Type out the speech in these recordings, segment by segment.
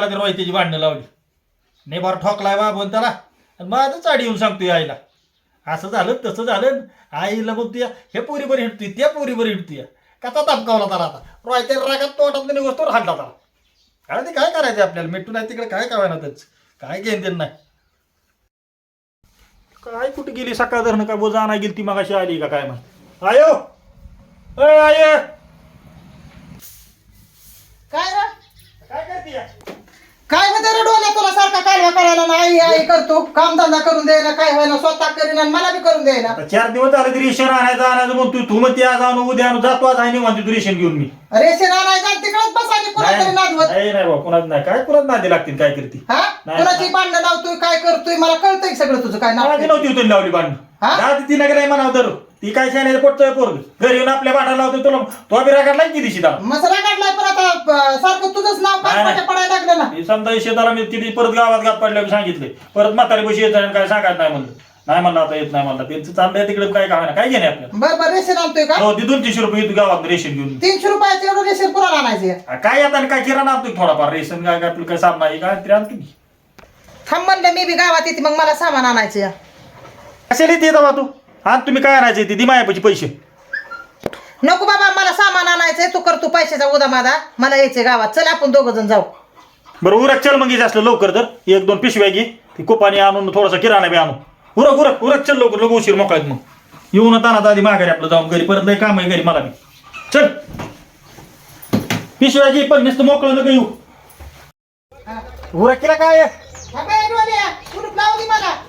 त्याची भांडणं लावली. नेबार ठोकलाय बाबून त्याला. आणि माझं चाडी येऊन सांगतोय आईला. असं झालं तसं झालं आईला बघतोय हे पोरीवर हिंडतोय त्या पोरीवर हिंडतोय. कसा तापकावला त्याला आता? रायच्या रागात तोटात वस्तूवर हालला त्याला. काय ते काय करायचं आपल्याला? मिठू नाही तिकडे काय करायला त्याच? काय देणं नाही. काय कुठे गेली सकाळ धरणं? का बोजा आणा गेली ती मगाशी आली का काय मग आयो! अय आय! काय रे? काय करते काय होते रे डोल्या तुला सारखा कालवा करायला ना आई आई करतो. काम धंदा करून द्यायला काय व्हायला स्वतः करीन आणि मला बी करून द्यायला आता चार दिवस झाले तरी रेशन आणायचं आणायचं मग तू. तू म्हणते आज आणू उद्या आणू जातो आज आहे म्हणते तू रेशन घेऊन मी. रेशन आणायचं आणि तिकडच बसायची कुणातरी नादवत नाही नाही बाबा कुणाच नाही. काय कुणाच नादी लागतील काय करते हा? नाही. कुणाची भांडणं लावतोय काय करतोय मला कळतंय सगळं तुझं काय माझी नाव नव्हती लावली बांध हा? जाती ती नगर म्हणावं तर. ती काय शाण्याचं पोटतोय पोरग. घरी येऊन आपल्या बाटा लावतो तुला. तो बी रागाडला की दिशी मसरा काढलाय पण आता अं, सारखं तुझंच नाव नाही, काय नाही. पडायला लागलं ना समजा शेताला मी तिथे परत गावात गात पडल्या सांगितले. परत म्हातारी पैसे येत नाही काय सांगायचं नाही म्हणलं. नाही म्हणलं आता येत नाही म्हणलं. त्यांचं चाललंय तिकडे काय काय काय घेणे आपल्याला? बरं बरं रेशन आणतोय का? हो ती दोन तीनशे रुपये गावात रेशन घेऊन. तीनशे रुपयाचं एवढं रेशन कुणाला आणायचं? आ, काय आता आणि काय किराणा आणतो थोडाफार. रेशन काय काय आपलं काय सामान आहे काय तरी आणतो की. थांब म्हणलं मी बी गावात येते मग मला सामान आणायचं. कशाला येते तू? हा तुम्ही काय आणायचे ती? दी मायापाची पैसे. नको बाबा मला सामान आणायचंय. तू कर तू पैशाचा उदा माझा मला यायचंय गावात. चल आपण दोघ जण जाऊ. बरं उरक चल मग असलं लवकर तर. एक दोन पिशव्या घे. ती कुपाणी आणून थोडासा किराणा बी आणू. उरक उरक उरक चल लवकर लवकर उशीर मोकळायत मग. येऊन तानात आधी माघारी आपलं जाऊन घरी. परत लय काम आहे घरी मला बी. चल. पिशव्या घे पण नुसतं मोकळं नका येऊ. उरक केला काय मला.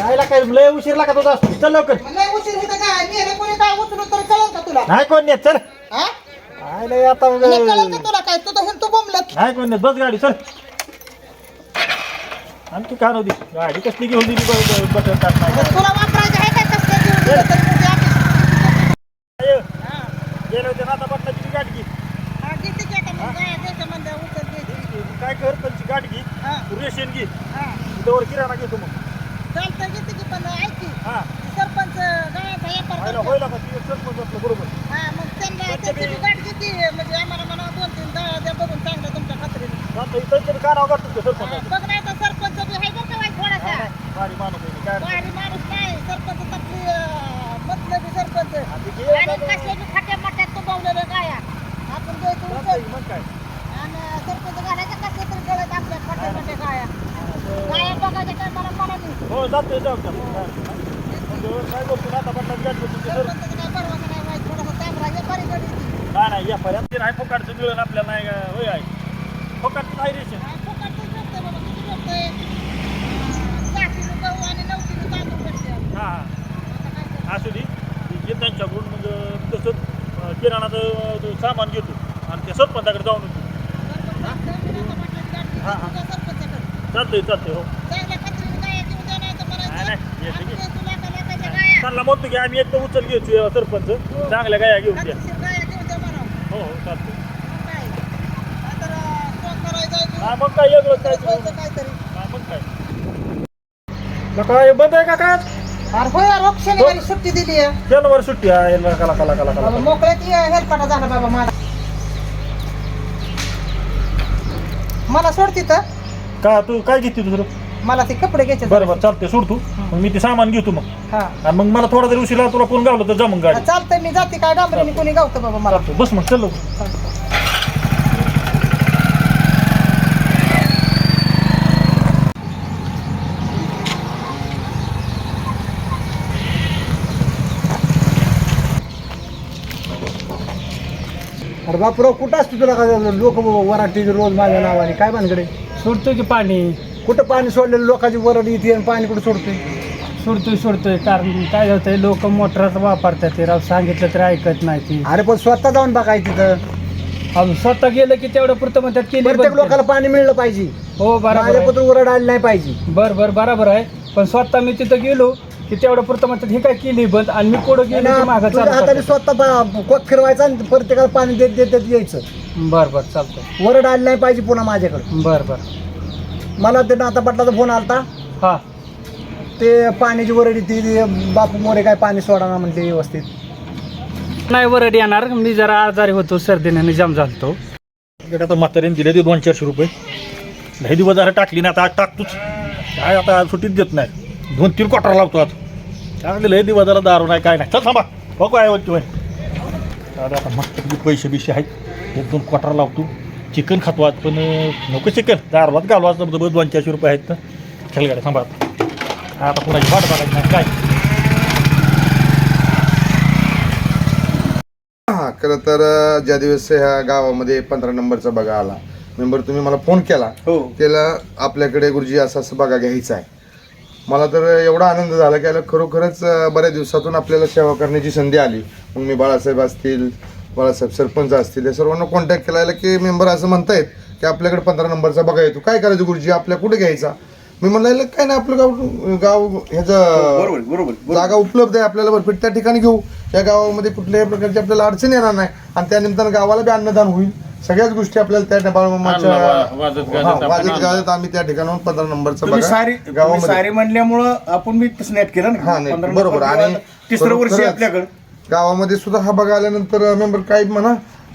जायला काय? लय उशीर लागत होता. चल लवकर. लय उशीर होतं काय नेलं कोणी काय उचलून तर कळलं का तुला? नाही कोण नेत चल. हा? काय लय आता नाही कळलं का तुला काय? तू तर तू बोंबलत. नाही कोण नेत. बस गाडी चल. आणखी का नव्हती गाडी कसली घेऊन दिली बटन टाक नाही तर तुला वापरायचं आहे काय कसं घेऊन दिलं तर तुझी आपली- आय. गेले होते ना आता बटनाची घेते मग. काय म्हणलं उचल. काय कर घे. हा, रेशन घे. हा. त्यावर किराणा घेतो मग. चालतं घेते की पण ऐक हा. सरपंच गावाचा व्यापार व्हायला करतो. होईल का ती सरपंच असलं बरोबर. हा, मग त्यांना त्यांच्या त्यांची बी- गाठ घेते म्हणजे आम्हाला म्हणा दोन तीन दहा द्या बघून चांगलं तुमच्या खात्रीने. आता इथं तरी काय नाव काढतो ते हा, सरपंच बघ नाही तर सरपंच बी आहे बरं का बाई थोडासा. भारी माणूस आहे, काय नाही. भारी माणूस नाही सरपंच मतलबी सरपंच आधी घे, आणि आता- कसले बी खाट्या माट्यात तो बावलेलं गाया आपण द्यायचं चालतंय, उचल मग काय आणि सरपंच घालायचं कसले तरी गळत आपल्या खाट्या माट्या गाया गाया बघायच्या काय मला मला नाही हो जातोय जाऊ का म्हणजे काय करतो ना आता बटनाची गाडी घेतो ते सर सरपंच काय परवा नाही वाईट थोडासा ताप राहिला बरी गडी नाही नाही या पर्यंत नाही फोकाडचं मिळून आपल्याला नाही का होय आहे फोकाडचं नाही रेशन फुकटच भेटतंय बाबा किती भेटतंय सहा किलो गहू आणि नऊ किलो तांदूळ भेटते हा हा आता काय करायचं? असू दे घे त्यांच्याकडून मग तसंच अं, किराणाचं अं, सामान घेतो आणि ते सरपंचाकडे जाऊन येतो सरपंच आपल्या मुलाचा म्हटलं गाठ हा, हा. घेतली तुझ्या सरपंचाकडे. चालतंय चालतंय हो चांगल्या खात्रीने गाया घेऊन द्या नाही तर नाही, म्हणायचं, नाही, येते की. आमच्या तुला का लाखाच्या की आम्ही एकदम उचल घ्यायचो सरपंच. चांगल्या गाया घेऊन द्या. हो हो चालतंय. मग काय? हा मग काय. हा मग बंद आहे का काय? अरे होय शनिवारी सुट्टी दिली आहे. शनिवार सुट्टी आहे. कला कला कला कला बाबा, मोकळ्यात ये, हेलपाटा झाला बाबा मला मला सोड तिथं. का तू काय घेते दुसरं? मला ते कपडे घ्यायचे बरं बरं चालतंय सोड तू. मग मी ते सामान घेतो मग. हा. आणि मग मला थोडा जरी उशिरा तुला कोण गावलं तर जा मग गाडी चालतंय मी जाते. काय डांबरीने कोणी गावतं बाबा मला? बस मग चल लवकर. अरे बापराव कुठं असतो तुला काय लोक वराटी रोज माझ्या नावाने? काय भानगडे? सोडतोय की पाणी? कुठं पाणी सोडलेलं लोकांची वरड येते आणि पाणी कुठं सोडतोय? सोडतोय सोडतोय. कारण काय होतंय लोक मोटरच वापरतात ते. राव सांगितलं तरी ऐकत नाही ती. अरे पण स्वतः जाऊन बघायचं तिथं. अहो, स्वतः गेलं की तेवढं पुरतं म्हणतात केली प्रत्येक बंद लोकांना पाणी मिळलं पाहिजे. हो बरोबर माझ्या आहे. पत्र वरड आली नाही पाहिजे. बर बर बरोबर आहे. पण स्वतः मी तिथं गेलो की तेवढं पुरतं म्हणतात हे काय केली बंद? आणि मी पुढं गेलो की मागं तुझ्या हाताने चालू स्वतः बा- कोक फिरवायचा आणि प्रत्येकाला पाणी देत देत देत यायचं. बर बर चालतंय. वरड आली नाही पाहिजे पुन्हा माझ्याकडे. बर बर. मला ते नाता पाटलाचा फोन आलता. हा. ते पाण्याची वरड येते बापू मोरे काय पाणी सोडा ना म्हणते व्यवस्थित. नाही वरड येणार. मी जरा आजारी होतो सर्दीने निजाम झालतो. इकडे आता म्हातारीने दिले ते दोन चारशे रुपये. लय दिवस जरा टाकली ना आता आज टाकतोच. काय आता सुट्टीत देत नाही. दोन तीन क्वार्टर लावतो आज. चांगले लय दिवस जरा दारू नाही काय नाही. चल थांबा. बघू काय होती अरे आता मस्त पैसे बिशे आहेत. एक दोन क्वार्टर लावतो. चिकन खातो आज पण नको चिकन. दारवात घालू आज जवळ दोन चारशे रुपये आहेत. तर चल गाड्या थांबा आता. कुणाची वाट बघायची नाही. काय? हा खरं तर ज्या दिवस ह्या गावामध्ये पंधरा नंबरचा बघा आला मेंबर तुम्ही मला फोन केला हो. त्याला आपल्याकडे गुरुजी असं असं बघा घ्यायचं आहे. मला तर एवढा आनंद झाला की याला खरोखरच बऱ्याच दिवसातून आपल्याला सेवा करण्याची संधी आली. मग मी बाळासाहेब असतील बाळासाहेब सरपंच असतील या सर्वांना कॉन्टॅक्ट केला की मेंबर असं म्हणतायत की आपल्याकडे पंधरा नंबरचा बघा येतो. काय करायचं गुरुजी? आपल्या कुठे घ्यायचा? मी म्हणलं काय नाही आपलं गाव गाव ह्याचं बरोबर जागा उपलब्ध आहे आपल्याला भरपूर त्या ठिकाणी घेऊ. या गावामध्ये कुठल्याही प्रकारची आपल्याला अडचण येणार नाही. आणि त्या निमित्तानं गावाला बी अन्नदान होईल. सगळ्याच गोष्टी आपल्याला त्या बाळमामाच्या हा, वाजत गाजत आम्ही त्या ठिकाणाहून पंधरा नंबरचा गावामध्ये. सारी म्हणल्यामुळं आपण मी स्नॅप केलं हा ना बरोबर. नंबर आणि तिसरं वर्ष आपल्याकडे. गावामध्ये सुद्धा हा बघा आल्यानंतर मेंबर काय म्हणा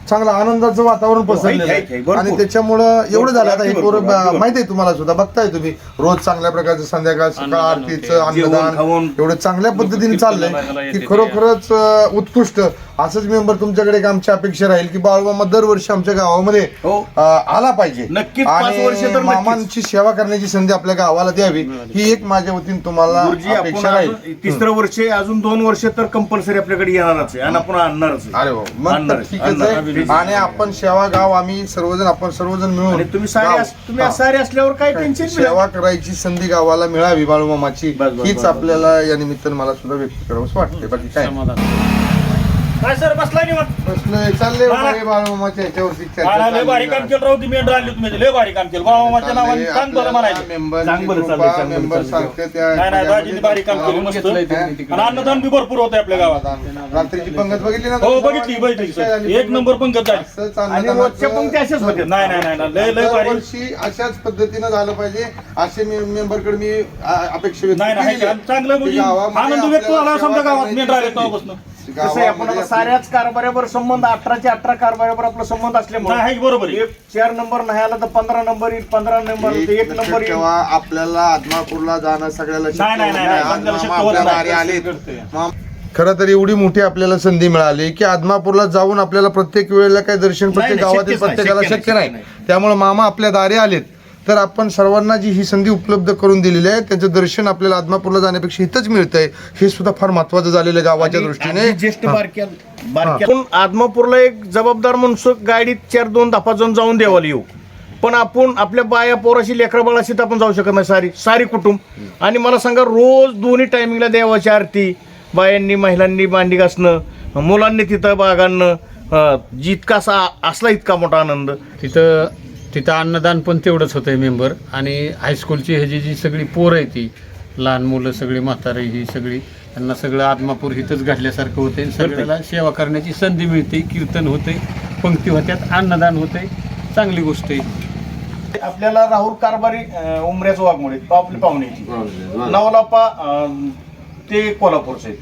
चांगलं आनंदाचं वातावरण पसरलेलं आहे, आहे, आहे भरपूर. आणि त्याच्यामुळं एवढं झालं आता हे भरपूर, पोरं भरपूर. माहिती आहे तुम्हाला सुद्धा बघताय तुम्ही रोज चांगल्या प्रकारचं संध्याकाळ सकाळ आरतीचं जेवण, अन्नदान. एवढं चांगल्या पद्धतीने चाललंय की खरोखरच अं, उत्कृष्ट असंच मेंबर तुमच्याकडे एक आमची अपेक्षा राहील की बाळूमामा दरवर्षी आमच्या गावामध्ये हो. अं, आला पाहिजे. नक्कीच, पाच वर्ष तर आणि नक्कीच. मामांची सेवा करण्याची संधी आपल्या गावाला द्यावी ही एक माझ्या वतीने तुम्हाला गुरुजी आपण अपेक्षा राहील. अजून तिसरं वर्ष आहे, अजून दोन वर्ष तर कंपल्सरी आपल्याकडे येणारच आहे आणि आपण आणणारच आहे. अरे वा मग तर आहे, ठीकच आणणार आहे आहे. आणि आपण सेवा गाव आम्ही सर्वजण आपण सर्वजण मिळून आणि तुम्ही सारे गाव- अस- तुम्ही हा. सारे असल्यावर काय टेन्शन सेवा करायची संधी गावाला मिळावी बाळूमामाची. बस, बस, हीच बस, आपल्याला या निमित्तानं मला सुद्धा व्यक्त करावं वाटते बाकी काय? काय सर बसलाय निवांत? प्रश्न चालले हा. वगैरे बाळूमामाच्या ह्याच्यावरती चर्चा हा, लय भारी काम. केलं राहू तुम्ही तुम्ही लय भारी काम केलं. बाबाच्या नावाने चाललंय सांग बरं आपल्याला म्हणायचं. मेंबरची चांगलं कृपा, चाललंय, चांगलं मेंबर चाललंय. सारखं त्या नाही नाही दाजीने ह्याच्यामध्ये भारी काम केलं मस्त. आणि अन्नदान बी भरपूर होतं आपल्या गावात. रात्रीची पंगत बघितली ना हो बघितली बघितली सर. एक नंबर पंकज झाली. असंच आणि अन्नदानाचं- रोजच्या पंक्ती अशाच होत्या. नाही नाही नाही नाही, लय लय भारी. दरवर्षी अशाच पद्धतीनं झालं पाहिजे. असे मी मेंबरकडे मी आ- अपेक्षा व्यक्त नाही नाही केलेली आहे. काम चांगलं की म्हणजे गावामध्ये आनंद व्यक्त आपल्याला झाला समजा सेवा गावात मी संधी. तेव्हापासून. कसं आहे आपण आता साऱ्याच कारभारावर संबंध अठराचे अठरा कारभारावर आपला संबंध असल्यामुळे. नाही बरोबर आहे. एक चार नंबर नाही आला तर पंधरा नंबर येईल पंधरा नंबर एक नंबर येईल. ठेवा आपल्याला आदमापूरला जाणं सगळ्याला शक्य नाही, नाही, नाही, आपल्याला होत नाही. खरं तर एवढी मोठी आपल्याला संधी मिळाली की आदमापूरला जाऊन आपल्याला प्रत्येक वेळेला काही दर्शन प्रत्येक नाही, गावातील शक्यच नाही, प्रत्येकाला शक्य शक्य नाही, त्यामुळे मामा आपल्या दारी आलेत. तर आपण सर्वांना जी ही संधी उपलब्ध करून दिलेली आहे त्याचं दर्शन आपल्याला आदमापूरला जाण्यापेक्षा इथंच मिळतंय हे सुद्धा फार महत्वाचं झालेलं आहे गावाच्या दृष्टीने. ज्येष्ठ बारक्या बारक्या पण आदमापूरला एक जबाबदार माणूस गाडीत चार दोन दहा जण जाऊन देवाला येऊ. पण आपण आपल्या बाया पोराशी लेकरा बाळाशी तर आपण जाऊ शकत नाही सारी सारी कुटुंब. आणि मला सांगा रोज दोन्ही टायमिंगला देवाची आरती बायांनी महिलांनी मांडी घासणं मुलांनी तिथं बागांना जितका असा असला इतका मोठा आनंद. तिथं तिथं अन्नदान पण तेवढंच होतं मेंबर. आणि हायस्कूलची ह्याची जी सगळी पोरं आहे ती लहान मुलं सगळी म्हातारे ही सगळी त्यांना सगळं आत्मापूर इथंच घातल्यासारखं होते सगळ्याला सेवा करण्याची संधी मिळते कीर्तन होते पंक्ती होत्यात अन्नदान होते चांगली गोष्ट आहे. आपल्याला राहुल कारभारी उमऱ्याचं वाघमोडे आपली पाहुण्याची नवलापा ते कोल्हापूरचे आहेत.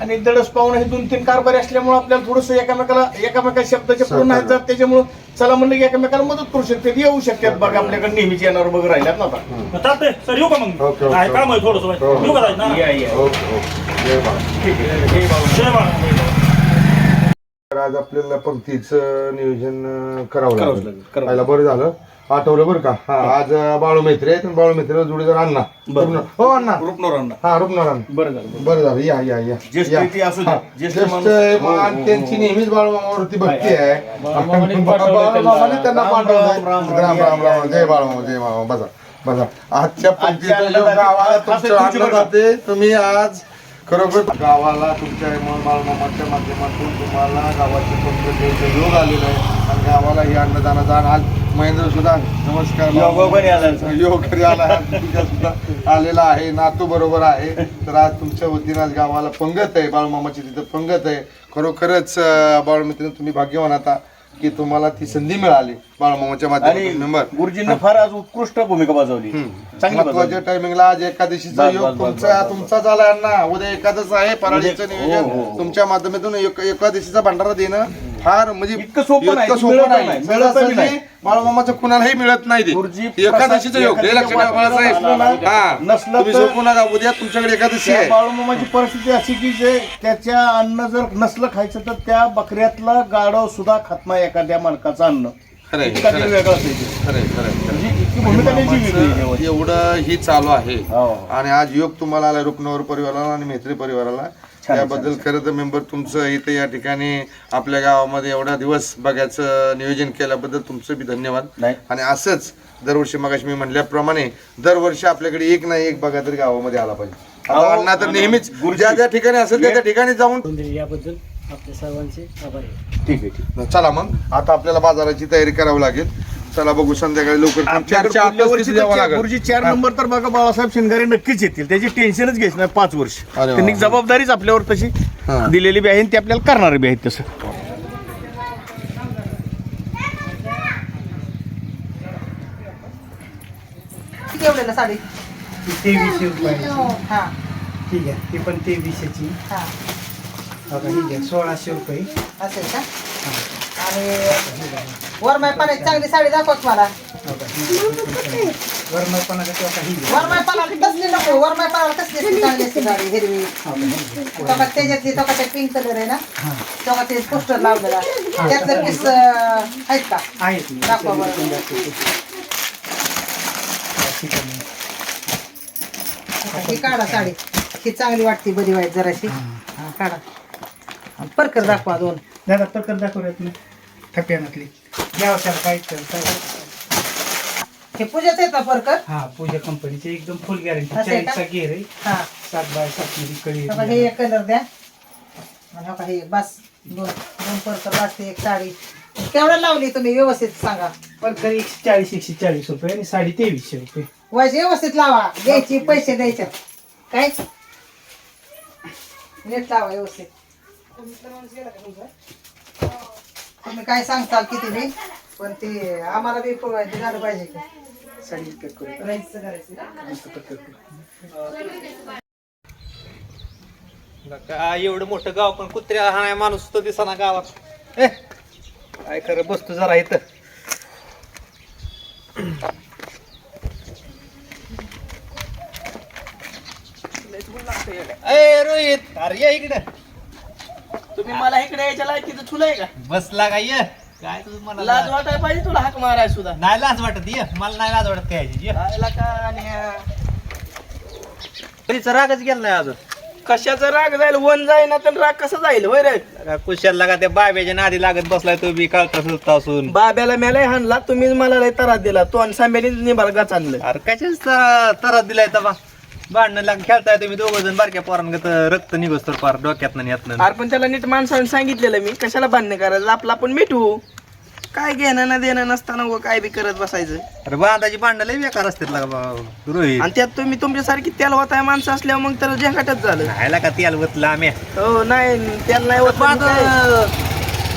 आणि दडस पाहुणे हे दोन तीन कारभारी असल्यामुळे आपल्याला थोडस एकामेकाला एकामेका शब्दाच्या पुढे नाही जात त्याच्यामुळे चला म्हणलं की एकामेकाला मदत करू शकते येऊ शकतात बघा आपल्याकडे नेहमीच येणार बघ राहिल्यात ना आता चालतंय सर येऊ का मग ओके, ओके. नाही काम आहे थोडस हो, हो. येऊ का दाजी? ना, ना. या या ओके, ओके. जय बाळा. ठीक आहे जय बाबा. जय बाळा. तर आज आपल्याला पंक्तीचं नियोजन अं, करावं लागेल लागेल, करावं पहिला बरं झालं आठवलं बरं का? हा आज बाळू मैत्री आहेत आणि बाळू मैत्री जोडीदार अण्णा. हो अण्णा. रुपनोरांना हा रुग्णार अण्णा. बरं झालं बरं. झालं. या या या. ज्येष्ठ या. व्यक्ती असू दे. हा. ज्येष्ठ ज्येष्ठ माणूस. आहे, हो, हो, आणि हो. त्यांची नेहमीच बाळूमामावरती भक्ती आहे. बाळूमामाने पाठवलं बाळूमामाने त्यांना राम, पाठवलं राम, राम, राम. राम या, राम. या, जय बाळूमामा जय बाळूमामा बसा बसा. आजच्या पंक्तीचं गावाला तुमचं जाते तुम्ही आज खरोखर गावाला तुमच्या म- बाळूमामाच्या माध्यमातून तुम्हाला गावाचे पंक्तीचं योग आलेलं आहे आणि गावाला ही अन्नदानाचा आणि आज महेंद्र सुद्धा नमस्कार योगोपरी आला. सुद्धा आलेला आहे नातू बरोबर आहे. तर आज तुमच्या वतीनं आज गावाला पंगत आहे बाळूमामाची तिथं पंगत आहे. खरोखरच बाळूमित्र तुम्ही भाग्यवान आता की तुम्हाला ती संधी मिळाली बाळूमामाच्या माध्यमातून. मेंबर गुरुजींनी फार आज उत्कृष्ट भूमिका बजावली. चांगली महत्त्वाच्या. टायमिंगला आज एकादशीचा योग तुमचा. तुमचा झाला ना उद्या एकादश आहे पराळीचं उद्या- नियोजन. हो, हो, हो. तुमच्या माध्यमातून एक- एकादशीचा भंडारा देणं फार म्हणजे इतकं सोपं नाही, इतकं सोपं मिळत नाही नाही, मिळत नाही. बाळूमामाचं कुणालाही मिळत नाही ते एकादशीचं योग हे लक्षात ठेवा बाळासाहेब हा नसलं तुम्ही तर- नका उद्या तुमच्याकडे एकादशी त्या आहे बाळूमामाची परिस्थिती अशी की जे त्याच्या अन्न जर नसलं खायचं तर त्या बकऱ्यातला गाडव सुद्धा खात नाही एखाद्या मालकाचं अन्न. वेगळं असायचं. म्हणजे इतकी भूमिका त्याची वेगळी आहे देवाची. एवढं ही चालू आहे हो. आणि आज योग तुम्हाला आला रुक्नवर परिवाराला आणि मैत्री परिवाराला त्याबद्दल खरं तर मेंबर तुमचं इथे या ठिकाणी आपल्या गावामध्ये एवढा दिवस बघायचं नियोजन केल्याबद्दल तुमचं बी धन्यवाद. आणि असंच दरवर्षी मगाशी मी म्हणल्याप्रमाणे दरवर्षी आपल्याकडे एक नाही एक बघा तरी गावामध्ये आला पाहिजे. अण्णा तर नेहमीच. ज्या ज्या ठिकाणी असेल त्या त्या ठिकाणी जाऊन याबद्दल आपल्या सर्वांचे आभार आहे. ठीक आहे ठीक चला मग आता आपल्याला बाजाराची तयारी करावी लागेल. चला बघू संध्याकाळी लवकर पुढल्या वर्षी द्यावं तर लागेल. गुरुजी चार नंबर तर बघा बाळासाहेब शिंगारे नक्कीच येतील. त्याची टेन्शनच घ्यायची नाही पाच वर्ष. वा. त्यांनी जबाबदारीच आपल्यावर तशी हा. दिलेली बी आहे आणि ते आपल्याला करणारे बी आहेत तसं साडी? ती तेवीसशे रुपये हा. ठीक आहे. ती पण तेवीसशेची. हा. ही घ्या सोळाशे रुपये. असेल का? आणि वरमाय पाण्याची चांगली साडी दाखवत मला. वरमाय पण आता तेव्हा घ्या वरमाय पानाला कसली नको वरमाय पानाला कसली चांगली असते साडी हिरवी. तेव्हा त्याच्यातली तेव्हा त्या पिंक कलर आहे ना? तेव्हा ते पोस्टर लावलेला. त्यातलं पीस आहेत का. दाखवा बरं. ही काढा साडी. ही चांगली वाटते बरी वाईट जराशी. काढा. परकर दाखवा दोन. दादा प्रकार दाखवूयात ना ठप्यानातली व्यवसाय काय करता हे पूजाच आहेत ना परकर? हा पूजा कंपनीचे एकदम फुल गॅरंटी असं आहे का? चाळीसचा गेअर आहे. हा. सात बाय सात मध्ये कळी हे एक कलर द्या. आणि हे बस दोन दोन परकर लागते एक साडी. केवढं लावली तुम्ही? व्यवस्थित सांगा. परकर एकशे चाळीस एकशे चाळीस रुपये आणि साडी तेवीसशे रुपये. वायचे व्यवस्थित लावा. द्यायची पैसे द्यायचे. काय? नीट लावा व्यवस्थित. तुम्ही काय सांगताल किती बी? पण ते आम्हाला बी पुरवायचे झालं पाहिजे का. साडी कट करू करायचं काय एवढं मोठं गाव पण कुत्र्या हा माणूस तो दिसाना गावात. ए काय खरं बसतो जरा इथं. ए रोहित अरे ये इकडे. तुम्ही मला इकडे यायच्या लायकीचं ठुलंय का? बसला का? ये. काय? तुझं मला लाज वाटाय पाहिजे तुला हाक माराय सुद्धा. नाही लाज वाटत ये. मला नाही लाज वाटत काय राहिला का आणि कधीचा रागच गेला नाही अजून? कशाचा राग जाईल? वन जाईना तर राग कसा जाईल? होय रे. कुशाला का त्या बाब्याच्या नादी लागत बसलाय तो बी कळता सुलता असून बाब्याला मेलाय हाणला तुम्हीच मला लय त्रास दिला. तो आणि सांब्याने निभार गाच आणलं. अरे कशाच तरात दिलाय तबा? भांडणं लाग खेळताय तुम्ही दोघ जण बारक्या पोरांगत रक्त निघस तर पार डोक्यात नाही यातनं. अरे पण त्याला नीट माणसाने सांगितलेलं मी कशाला बांधणं करायचं? आपला आपण मिठू. काय घेणं ना देणं नसताना उगं काय बी करत बसायचं. अरे बांधाची भांडणं लय बेकार असतात लागा बा- रोहित. आणि त्यात तुम्ही तुमच्यासारखी तेल होताय माणसं असल्यावर मग त्याला झेकाटच झालं. राहायला का तेल वतलं आम्ही? हो नाही त्याला नाही होत काय?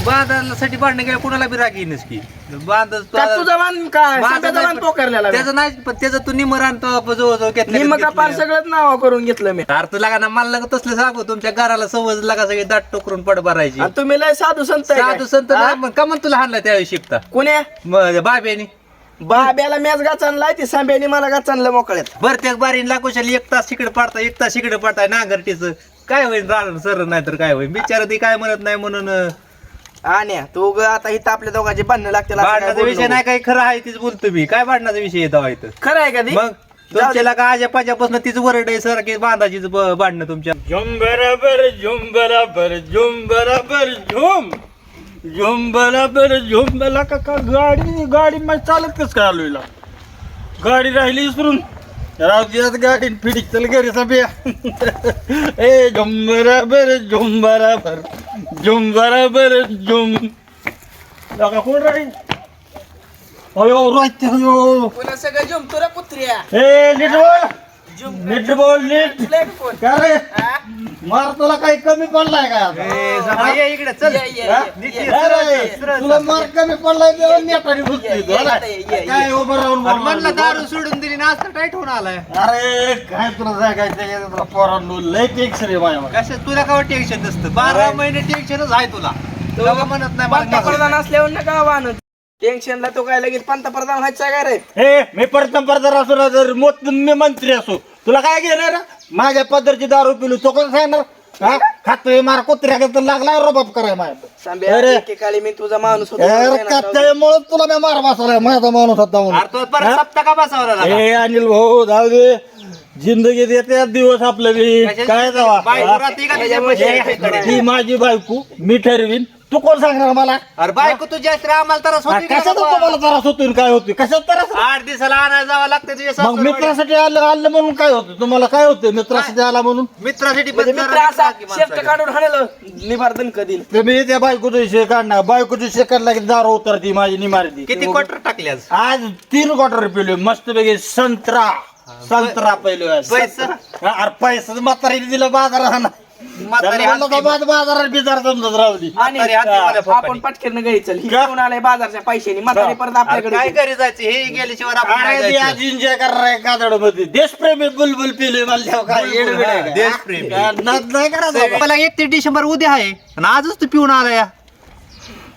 बांधासाठी भांडणं गेलं कुणाला बी राग येईनच की. बांध का तुझा मान काय? सांब्याचा मान पोकारलेला त्याचं नाही पण त्याचं तू निम राहतो जवळ जवळ निम्म का पार सगळंच नाव करून घेतलं मी. लागा ना मला लागा तसलं सांगू तुमच्या घराला सवज लागा सगळे दाट टोकरून पड भरायची. आणि तुम्ही लय साधू संत आहे काय? साधू संत हा? नाही, मग का म्हणून तुला हाणला त्यावेळी शिकता? कोण्या? मग बाब्यानी. बाब्याला मॅच गाचानलाय ती सांब्याने मला गाचानलं मोकळ्यात. भरत्याक बारीन लाकोशाली एक तास इकडे पाडता एक तास इकडे पाडताय नांगरटीच. काय होईल राहणार सर नाही तर काय होईल बिचारा ती काय म्हणत नाही म्हणून. अं, आणि तू ग आता इथं आपल्या दोघांचे भांडणं लागतील असं काय भांडणाचा बोलू विषय नको. नाही काही खरं आहे तीच बोलतो मी. काय भांडणाचा विषय येतो इथं? खरं आहे का ती? मग तुमच्याला का आजा पाजापासून तीच वरड आहे सर की बांधाचीच ब- भांडणं तुमच्या? झुम बराबर झुम बराबर झुम बराबर झुम झुम बराबर झुम बला का का गाडी गाडी मग चालत कस काय आलो हिला? गाडी राहिली विसरून. रावतीयात गाडी फिडी चल घरी सभ्या ए झुम बराबर झुम बराबर झुम बराबर झुम. लगा कोण राहील? अयो राहते अयो. पुन्हा सगळं जमतो रे कुत्र्या. ए नीट बोल. नीट. बोल? का रे? हा? मार तुला काही कमी पडलाय का? इकडे चल. तुला मार कमी पडलाय नेटाने घुसली हा ना? काय उभं राहून म्हणलं दारू सोडून दिली ना तर टाईट होऊन आलाय. अरे काय तुला सांगायचं तुला पोरांनो लय टेन्शन आहे माझ्या कशा तुला काय टेन्शन नसतं. बारा महिने टेन्शनच आहे तुला. म्हणत नाही मला पंतप्रधान असल्यावर नका आव्हान. टेन्शनला तो काय लगेच पंतप्रधान व्हायचा काय रे? हे मी परतंपरदार असो ना जर मोत मी मंत्री असो. तुला काय घेणार माझ्या पदरची दारू पिलू तो कोण सांगणार? हा? खातोय मार कुत्र्या तर लागला रोबाब कराय माझ्या सांब्या अरे. मी तुझा माणूस होतो तुला मी मार बसवलाय माझा माणूस होता म्हणून. अरे तो परत सप्ता का बसावला लागला? हे अनिल भाऊ जाऊ दे. जिंदगीत येते दिवस आपले बी काय जावा का पैशाकडे? ती माझी बायको मी ठरवीन. तू कोण सांगणार मला? अरे बायको तुझ्या असते आम्हाला त्रास होतो का कशात बाबा? तुम्हाला त्रास होतोय काय होतोय? कशात त्रास आठ दिवसाला आणायला जावं लागतं तुझ्या मग. मित्रासाठी आलं आलं म्हणून काय होतं तुम्हाला काय होतं मित्रासाठी आला म्हणून? मित्रासाठी म्हणजे मित्र असा मित्र की शेफ्ट माणसाला. काढून हाणलं निभार कधी ते मी त्या बायकोचा विषय काढणार बायकोचा विषय काढला की दारू उतरती माझी निमारती. किती क्वार्टर टाकले आज? आज तीन क्वार्टर पिलो. मस्त पैकी संत्रा संत्रा पहिलो. पैसा? अरे पैसा म्हातारीने दिला बाजारात म्हातारी हात बाजारात बिजार समजत राहली आणि म्हातारी हाती मला आपण. पटकन घरी चल ही का? घेऊन आलाय बाजारच्या पैशानी म्हातारी परत आपल्याकडे काय. घरी जायचं हे गेल्याशिवाय आपण नाही अरे ती जायचं. आज एन्जॉय करणार काजडमध्ये देशप्रेमी बुलबुल पिले मला काय येडबिड आहे का? देशप्रेमी. हा, नाद नाही करायचा मला एकतीस डिसेंबर उद्या आहे आणि आजच तू पिऊन आला या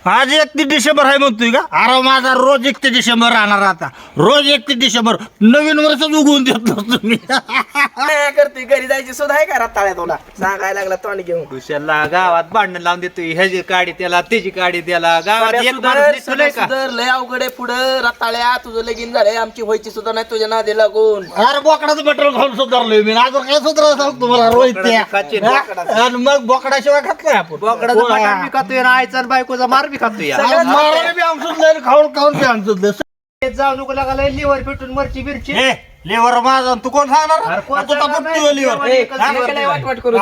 आज एकतीस डिसेंबर आहे म्हणतोय का? अरे माझा रोज एकतीस डिसेंबर राहणार आता. रोज एकतीस डिसेंबर. नवीन वर्षच उगवून देत नसतो मी. काय करतोय घरी जायची सुद्धा आहे का रताळ्या तुला? सांगायला लागला तोंड घेऊन. कुशलला गावात भांडण लावून देतोय. ह्याची काडी त्याला त्याची काडी त्याला. गावात एक सुधार, माणूस दिसतोय का? सगळ्या सुधार, लय अवघड आहे पुढं. रताळ्या तुझं लगीन झालंय. आमची व्हायची सुद्धा नाही तुझ्या नादी लागून. अरे बोकडाचं पेट्रोल खाऊन सुधारलोय मी. अजून काय सुधारायला सांगतो मला रोहित त्या. हा? आणि मग बोकडाशिवाय खातोय आपण. बोकडाचं मटण. बी खातोय आणि आईचा आणि बायकोचा मार बी या. मारायला सुचलंय, खाऊन खाऊन बी जाऊ नको लागायला लिव्हर पेटून मरची बिरची ए, लेवर माझा तू कोण सांगणार अरे कोण सांगणार नाही? लिव्हर. ए? लिव्हर वाटवाट करू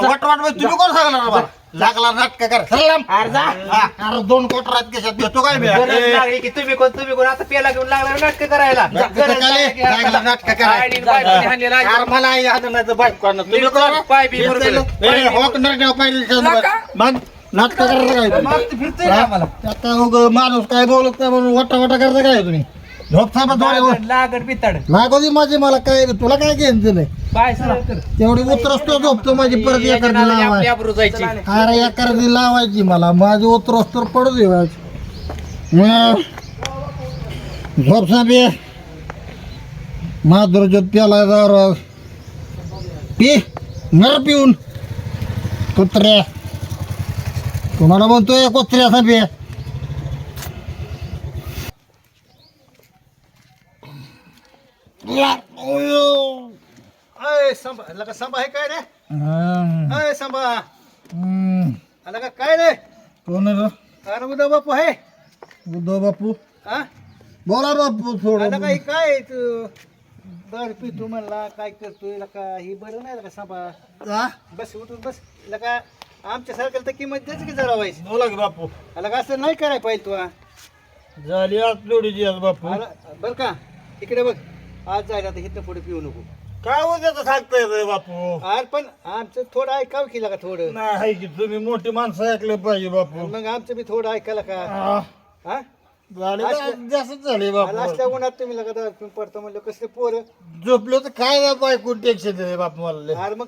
तुम्ही कोण सांगणार मला लागला नाटक कर. हा, अरे दोन कोटर आहेत केसात देतो काय मी गरज ए, लागली की तुम्ही कोण तुम्ही कोण आता पेला घेऊन लागला नाटक करायला नाटकं गरज काय? लागली की लागला आता- नाटकं करायला. आईने बायकोने हाणलेला आहे. अरे मला आई बायको हाणं. तुम्ही कोण? पाय बी हे बरोबर. ए, हो, दिलं. मग नाटक करायला काय तुम्ही? आता उगं माणूस काय बोलत नाही म्हणून वटा वटा करता काय तुम्ही? झोप थांबा डोळ्यावर. लागड दे माझी मला काय तुला काय पाय सरळ कर. तेवढी उतरसतो झोपतो माझी परत लावायची. आबरू जायची. अरे एखादी लावायची मला. माझी उतरस तर पडू दे व्हायची. मग झोप साबे माधुरजत प्याला दारू पी नर पिऊन. कुत्र्या तुम्हाला म्हणतोय कुत्र्या साबे अय संभा आला का संभा आहे काय रे. अय संभा. हम्म. आला का काय रे? कोण आहे रे? अरे उद्या बापू आहे. उद्धव बापू? हा? बोला बापू आला थोडं काय काय तू? दारू पितो म्हणला काय करतोय ला का ही बरं नाही ला का संभा? हा? बस उठून बस. ला का आमच्या सारख्याला तर किंमत द्यायची की जरा व्हायची बोला की बापू. आला का असं नाही करायला पाहिजे तू हा. झाली आज लोडीची आज बापू. आला बरं का? इकडे बघ. आज जायला तर इथं पुढे पिऊ नको. काय उद्याचं सांगता येतं बापू? अरे पण आमचं थोडं ऐकावं की का थोडं. नाही की तुम्ही मोठी माणसं ऐकले पाहिजे बापू. मग आमचं बी थोडं ऐकायला का? हा, हा? झाले आज जास्तच झाले बापू. असल्या उन्हात तुम्ही लगा पडतो म्हणलं कसले पोरं. झोपलो तर काय बायकून टेन्शन दे बापू मला लय. अरे मग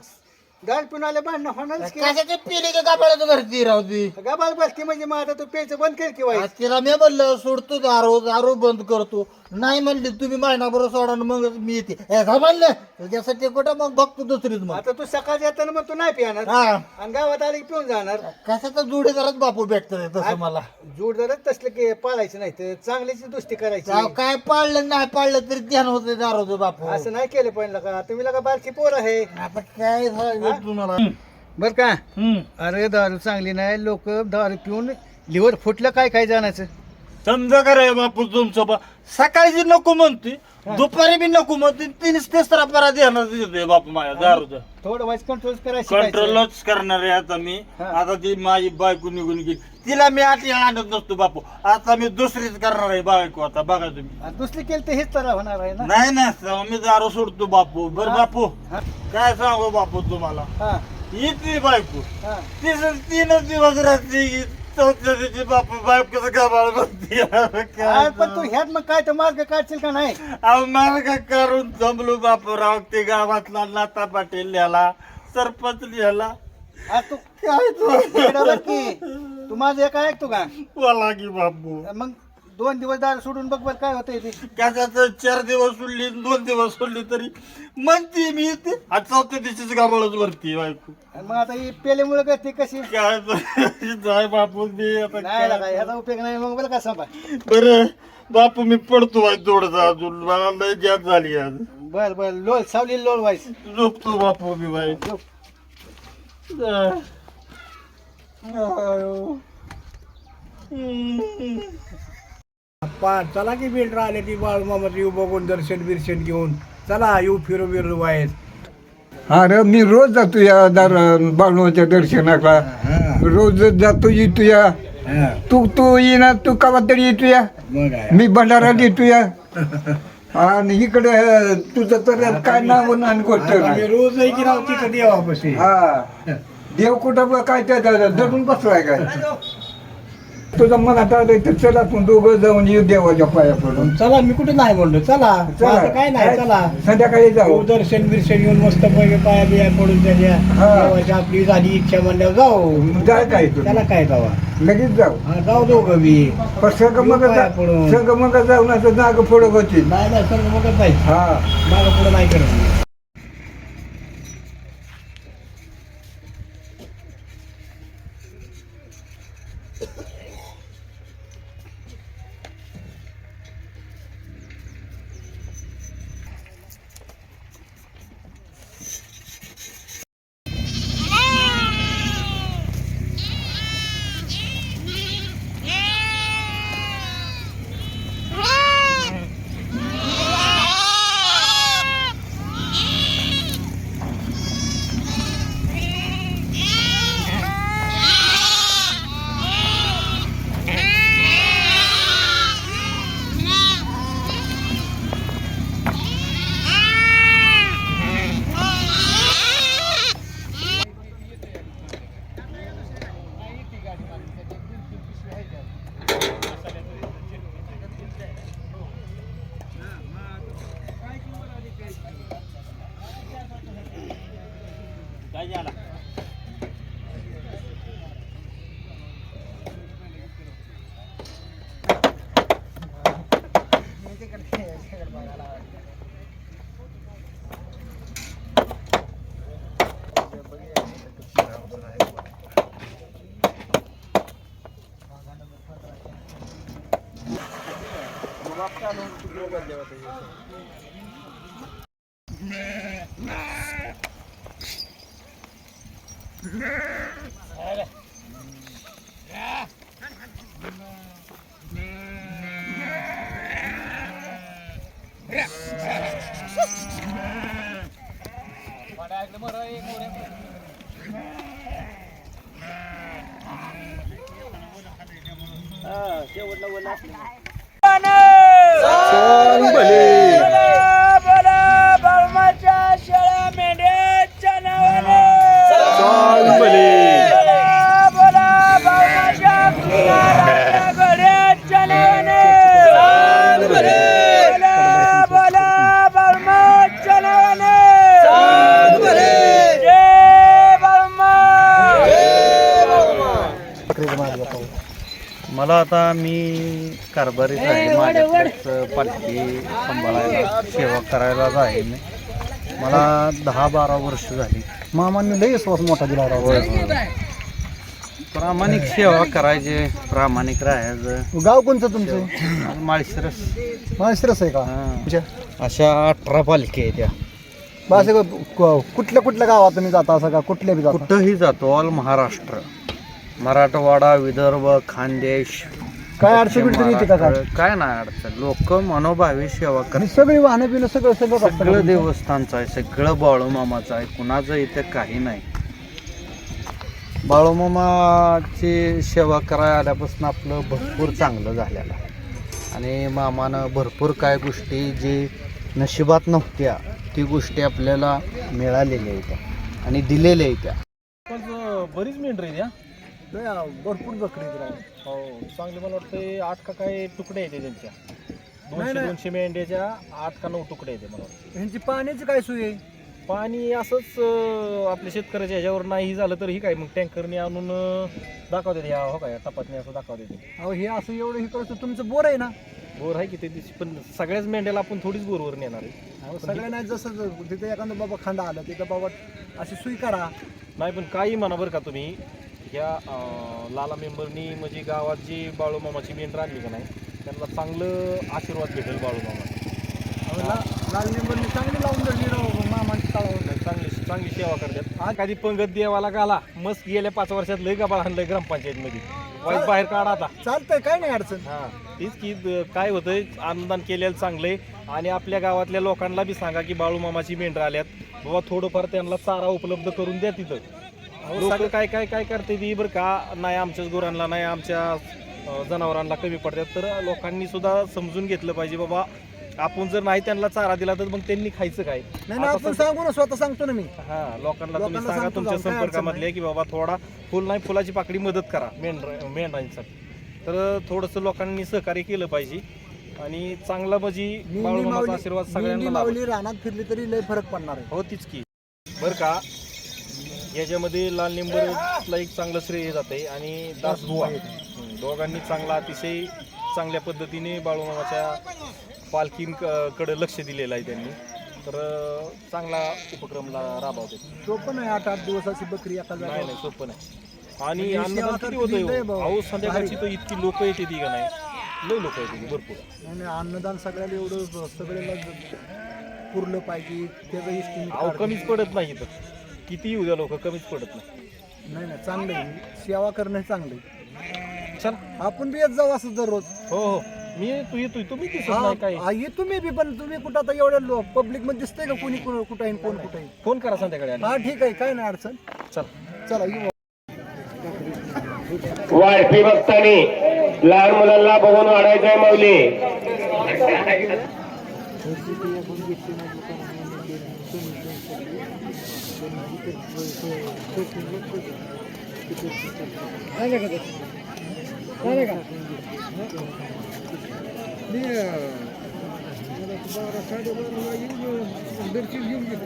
दारू आले भांडणं होणारच की कशाची पिली का गाबाळ्याचं घरती राहती गबाल बसती म्हणजे मग आता तू प्यायचं बंद कर की वाईट? तिला मी म्हणलं सोडतो दारू दारू बंद करतो. नाही म्हणली तुम्ही महिनाभर सोडा मग मी येते. हे का म्हणलं त्याच्यासाठी कुठं मग बघतो दुसरीच मग. आता तू सकाळी येताना मग तू नाही पिणार. हा. आणि गावात आले की पिऊन जाणार. कशाचा जोडीदारच बापू भेटत तसं मला. जूड जरच तसलं की पाळायचं नाही तर चांगलीची दुस्ती करायची. जाव काय पाळलं नाही पाळलं तरी ध्यान होते दारूचं बापू. असं नाही केलं पण का? तुम्ही लगा बारकी पोर आहे. आता काय सांगू तुम्हाला? बर का? हम्म. अरे दारू चांगली नाही लोक दारू पिऊन लिव्हर फुटलं काय काय जाण्याचं? समजा करे बापू तुमचं बा सकाळची नको म्हणते दुपारी बी नको म्हणते तीनच तिसरा परा देणार देतोय बापू माझ्या दारूचं थोडं वाईस कंट्रोल करायचं शिकायचं. कंट्रोलच करणार आहे आता मी. आता ती माझी बायको निघून गेली. तिला मी आठ आणत नसतो बापू. आता मी दुसरीच करणार आहे बायको आता बघा तुम्ही. दुसरी केली तर हेच तर होणार आहे ना? नाही ना मी दारू सोडतो बापू. बर. बापू. काय सांगू बापू तुम्हाला? हा. येते बायको. हा. तीस तीनच दिवस राहते बापू पण तू ह्यात मग काय तर मार्ग काढशील का नाही? अहो मार्ग करून जमलो बापूराव ते गावातला लाता पाटील लिहाला सरपंच लिहाला आ, तू काय तो? इकडं बघ की तू माझं एक ऐकतो का? बोला की बापू. मग दोन दिवस दारू सोडून बघ बरं काय होतंय ते. कशाचं चार दिवस सोडली दोन दिवस सोडली तरी म्हणते मी ते. आज चौथ्या दिवशीच गाबाळच भरती बायको. आणि मग आता ही पेल्यामुळे करते कशी? काय जाय बापू मी आता नाही काय- काय ह्याचा उपयोग नाही मग बरं का सांगा बरं बापू मी पडतो बाय थोडस अजून. मला लय जात झाली आज. बर बर लोळ सावली लोळ व्हायच. झोपतो बापू मी बाय चला की बिल्डर आले ती बाळूमामाचं येऊ बघून दर्शन बिर्शन घेऊन. चला येऊ फिरू बिरू व्हायच अरे मी रोज जातो या दार बाळूच्या दर्शनाला. रोज जातो येतो या. तू तू येईना तू कवा तरी येतो या. मग मी भंडारात येतो या. आणि इकडे तुझं तर काय नाव नान गोष्ट रोज आहे की राव तिथं देवापाशी. हा. देव कुठं ब- काय त्या धरून बसलाय काय? तुझं मनात आलं तर चला आपण दोघं जाऊन येऊ देवाच्या पाया पडून. चला मी कुठे नाही म्हणलो चला. माझं काय नाही चला. संध्याकाळी जाऊ. दर्शन बिर्शन येऊन मस्त पैकी पाया बिया पडून त्याच्या हा. देवाची आपली झाली इच्छा म्हणल्यावर जाऊ. जाय काय तू त्याला काय जावा? लगेच जाऊ. हा, जाऊ दोघं मी पण संग मग पाया पडून. संग मग जाऊन असं नाग फोडत होती नाही नाही सर मग जायचं. हा. मागं पुढं नाही करत करायलाच आहे मी. मला दहा बारा वर्ष झाली. मामांनी लई श्वास मोठा दिला राव. प्रामाणिक सेवा करायचे प्रामाणिक राहायचं. गाव कोणतं तुमचं? माळशिरस. माहेश्रस आहे का? हां. अशा अठरा पालखी आहे त्या बा असं क- कुठल्या कुठल्या गावात तुम्ही जाता? असं का कुठल्या बी जाता? कुठंही जातो ऑल महाराष्ट्र. मराठवाडा विदर्भ खानदेश. काय अडचण बिडचण येते का काय? नाही अडचण. लोक मनोभावी सेवा आणि करतात सगळी वाहनं बिणं सगळं सगळं सगळं? देवस्थानचं आहे सगळं बाळूमामाचं आहे. कुणाचं इथे काही नाही. बाळूमामाची सेवा करायला आल्यापासून आपलं भरपूर चांगलं झालेलं आहे. आणि मामानं भरपूर काय गोष्टी जी नशिबात नव्हत्या ती गोष्टी आपल्याला मिळालेल्या आहेत. आणि दिलेल्या आहेत बरीच मेंढर आहे आ- भरपूर बकरी आहेत राव. हो चांगले मला वाटतं आठ का काय तुकडे आहेत त्यांच्या. दोनशे नाही. दोनशे मेंढ्याच्या आठ का नऊ तुकडे आहेत मला वाटतं ह्यांची पाण्याची काय सोय आहे? पाणी असंच अं, आपल्या शेतकऱ्याच्या ह्याच्यावर नाही झालं तर ही काय मग टँकरने आणून अं, दाखवते ह्या हो काय टपातने असं दाखवते ते. अहो हे असं एवढं हे करतो तुमचं बोर आहे ना? बोर आहे की ते दिवशी पण सगळ्याच मेंढ्याला आपण थोडीच बोरवर नेणार आहे. अहो सगळं नाही जसं ज- तिथे एखादं बाबा खांदा आलं तिथं बाबा अशी सुई करा. नाही पण काही म्हणा बरं का तुम्ही ह्या लाला मेंबरनी म्हणजे गावात जी बाळूमामाची मेंढर आणली का नाही त्यांना चांगलं आशीर्वाद भेटेल बाळूमामा लाल निंबरने चांगली लावून धरली राव मामांची तळावर चांगली चांगली सेवा करतात. कधी पंगत देवाला गाला मस्त गेल्या पाच वर्षात लय गबाळ आणलंय ग्रामपंचायतमध्ये. वाईट बाहेर काढा आता. चालतंय काय नाही अडचण. हा तीच की काय होतंय अनुदान केलेलं चांगलंय. आणि आपल्या गावातल्या लोकांना बी सांगा की बाळूमामाची मेंढर आल्यात. बाबा थोडंफार त्यांना चारा उपलब्ध करून द्या तिथं. लोक काय काय काय करते ती बरं का? नाही आमच्याच गुरांना नाही आमच्या जनावरांना कमी पडतात. तर लोकांनी सुद्धा समजून घेतलं पाहिजे बाबा आपण जर नाही त्यांना चारा दिला तर मग त्यांनी खायचं काय? नाही आपण सांगू ना स्वतः सांगतो ना मी. हा लोकांना तुम्ही लोकांना सांगा सांगतो तुमच्या जाऊन, काय संपर्कामधले की बाबा थोडा फुल नाही फुलाची पाकडी मदत करा मेंढर मेंढरांसाठी. तर थोडंसं लोकांनी सहकार्य केलं पाहिजे आणि चांगला म्हणजे बाळूमामाचा आशीर्वाद सगळ्यांना लाभो. रानात फिरली तरी लय फरक पडणार आहे. हो तीच की. बरं का? याच्यामध्ये लाल निंबरला एक चांगलं श्रेय जाते आणि दास हं, दोघांनी चांगला अतिशय चांगल्या पद्धतीने बाळूमामाच्या पालखीकडे लक्ष दिलेलं आहे त्यांनी. तर चांगला उपक्रमला राबवते पण आहे आठ आठ दिवसाची बकरी एका नाही. नाही सोपं नाही आणि आणि अन्नदान किती होतं भाऊ. अहो संध्याकाळची तर इतकी लोक येते ती का नाही? लय लोक येते भरपूर. नाही नाही, अन्नदान सगळ्याला एवढं सगळ्याला पुरलं पाहिजे त्याचं अहो कमीच पडत नाही इथं. किती येऊ द्या लोक कमीच पडत नाही. नाही नाही चांगलं आहे. सेवा करणं हे चांगलं आहे. चल. आपण बी येत जाऊ असं दररोज. हो हो. मी तू येतोय तुम्ही दिसत नाही काय हा, ये तुम्ही बी पण तुम्ही कुठं आता एवढ्या पब्लिकमध्ये दिसतंय का कोणी कोण- कुठं आहे कोण कुठं आहे? फोन करा संध्याकाळी आले हा ठीक आहे. काय नाही अडचण. चल. चला येऊ. वाढपी बघतानी लहान मुलांना बघून वाढायचंय माऊली. झालं का मी बारा साडेबाराला येऊन दर्शन घेऊन घेतो